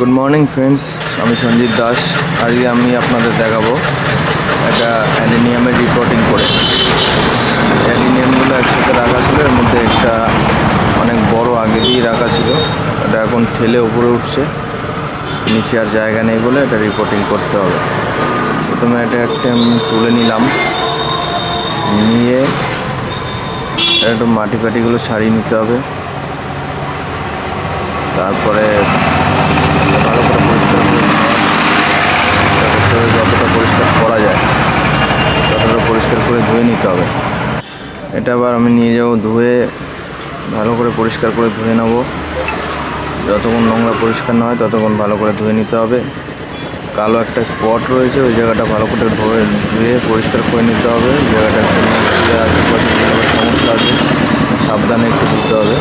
Good morning friends আমি সঞ্জিত দাস। আজকে আমি আপনাদের দেখাবো একটা অ্যালুমিনিয়ামের রিপোর্টিং করে। অ্যালিনিয়ামগুলো একসাথে রাখা ছিল, এর মধ্যে একটা অনেক বড় আগে দিয়ে রাখা ছিল। এটা এখন ঠেলে উপরে উঠছে। নিচে আর জায়গা নেই বলে এটা রিপোর্টিং করতে হবে। প্রথমে এটা একটা আমি তুলে নিলাম। নিয়ে একটু মাটি ফাটিগুলো ছাড়িয়ে নিতে হবে। তারপরে যতটা পরিষ্কার করা যায় ততটা পরিষ্কার করে ধুয়ে নিতে হবে এটা আবার আমি নিয়ে যাব ধুয়ে, ভালো করে পরিষ্কার করে ধুয়ে নেব। যতক্ষণ নোংরা পরিষ্কার না হয়, ততক্ষণ ভালো করে ধুয়ে নিতে হবে। কালো একটা স্পট রয়েছে, ওই জায়গাটা ভালো করে ধুয়ে ধুয়ে পরিষ্কার করে নিতে হবে। জায়গাটা একটু সমস্যা আছে, সাবধানে একটু ধুতে হবে।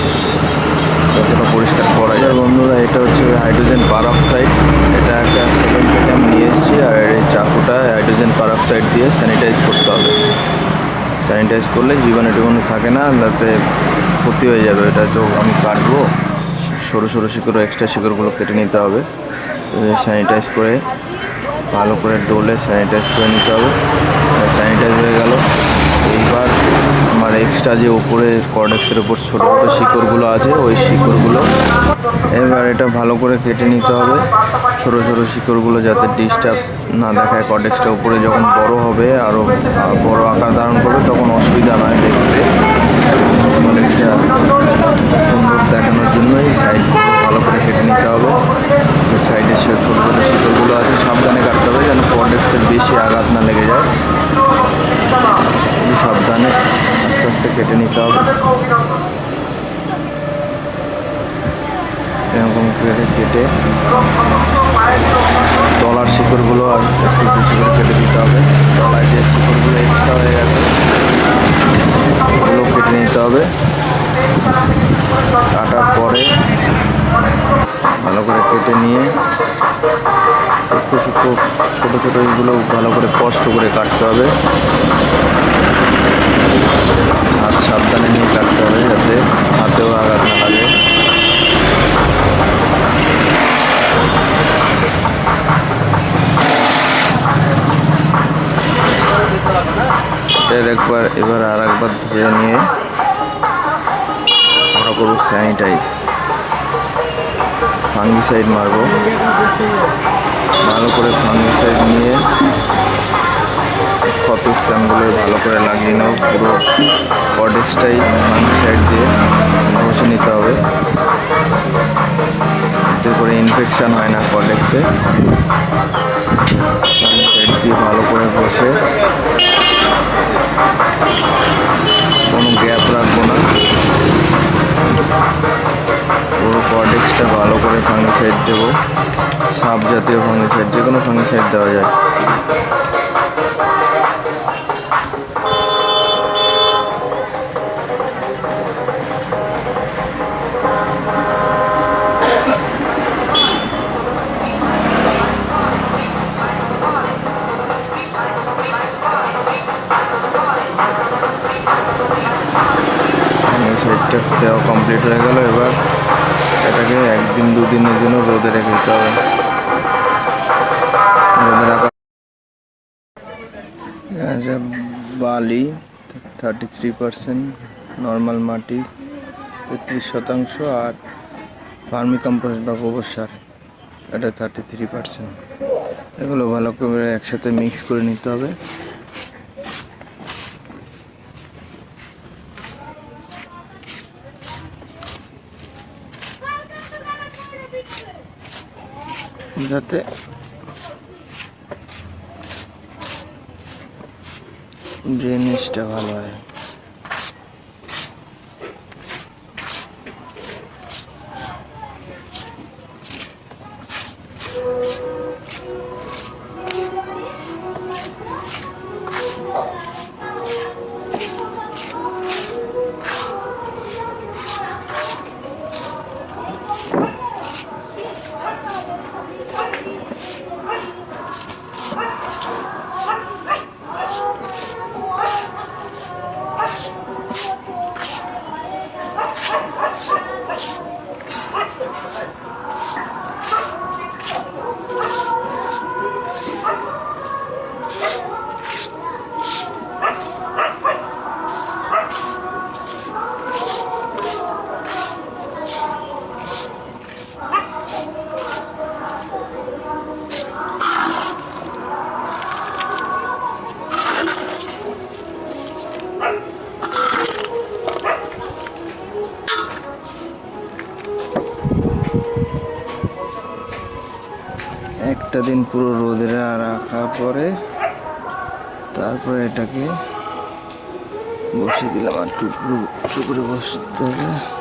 যতটা পরিষ্কার করা যায়। বন্ধুরা, এটা হচ্ছে হাইড্রোজেন পারঅক্সাইড এটা একটা সেকেন্ড থেকে আমি নিয়ে এসেছি, আর এই চাকুটা হাইড্রোজেন পারঅক্সাইড দিয়ে স্যানিটাইজ করতে হবে। স্যানিটাইজ করলে জীবাণু টিবাণু থাকে না যাতে ক্ষতি হয়ে যাবে। এটা তো আমি কাটবো। সরু সরু শিকড় এক্সট্রা শিকড়গুলো কেটে নিতে হবে। স্যানিটাইজ করে, ভালো করে ডোলে স্যানিটাইজ করে নিতে হবে। স্যানিটাইজ হয়ে গেল। এইবার আমার এক্সট্রা যে উপরে কর্ডেক্সের উপর ছোটো ছোটো শিকড়গুলো আছে, ওই শিকড়গুলো এবার এটা ভালো করে কেটে নিতে হবে। ছোটো ছোটো শিকড়গুলো যাতে ডিস্টার্ব না দেখায় কর্ডেক্সটা উপরে যখন বড় হবে আরও বড় আকার ধারণ করবে, তখন অসুবিধা নয় দেখতে। কর্ডেক্সটা সুন্দর দেখানোর জন্য এই সাইডগুলো ভালো করে কেটে নিতে হবে। সাইডে ছোটো ছোটো শিকড়গুলো আছে, সাবধানে কাটতে হবে যেন কর্ডেক্সের বেশি আঘাত না লেগে যায় খুবই সাবধানে আস্তে কেটে নিতে হবে। এরকম করে কেটে তলার শিকড়গুলো আর একটু বেশি করে কেটে দিতে হবে। তলায় যে শিকড়গুলো এক্সট্রা হয়ে গেছে, ওগুলো কেটে নিতে হবে। কাটার পরে ভালো করে কেটে নিয়ে সূক্ষ্ম সূক্ষ্ম ছোটো ছোটো এইগুলো ভালো করে কষ্ট করে কাটতে হবে। সাবধানে নিয়ে কাটতে হবে যাতে হাতেও আঘাত না লাগে। এর একবার, এবার আর একবার ধুয়ে নিয়ে আমরা করব স্যানিটাইজ ফাঙ্গিসাইড মারবো। ভালো করে ফাঙ্গিসাইড নিয়ে স্থানগুলো ভালো করে লাগিয়ে নেব পুরো কর্ডেক্সটাই সাইড দিয়ে ঘষে নিতে হবে। এতে করে ইনফেকশান হয় না কর্ডেক্সে সাইড দিয়ে ভালো করে ঘষে কোনো গ্যাপ রাখব না। পুরো কর্ডেক্সটা ভালো করে ফাঙ্গিসাইড দেবো। সাপ জাতীয় ফাঙ্গিসাইড যে কোনো ফাঙ্গিসাইড দেওয়া যায়। সাইডটা দেওয়া কমপ্লিট হয়ে গেল। এবার এটাকে একদিন, দুদিনের জন্য রোদে রেখে দিতে হবে। রোদে রাখা বালি থার্টি থ্রি পার্সেন্ট নর্মাল মাটি, তেত্রিশ শতাংশ, আর ফার্মি কম্পোস্ট বা গোবর সার, এটা থার্টি থ্রি পার্সেন্ট এগুলো ভালো করে একসাথে মিক্স করে নিতে হবে। 立て ড্রেনেজটা ভালো হয় একটা দিন পুরো রোদে রাখা পরে তারপরে এটাকে বসে দিলাম আর টুকরো টুকরো বসতে হবে।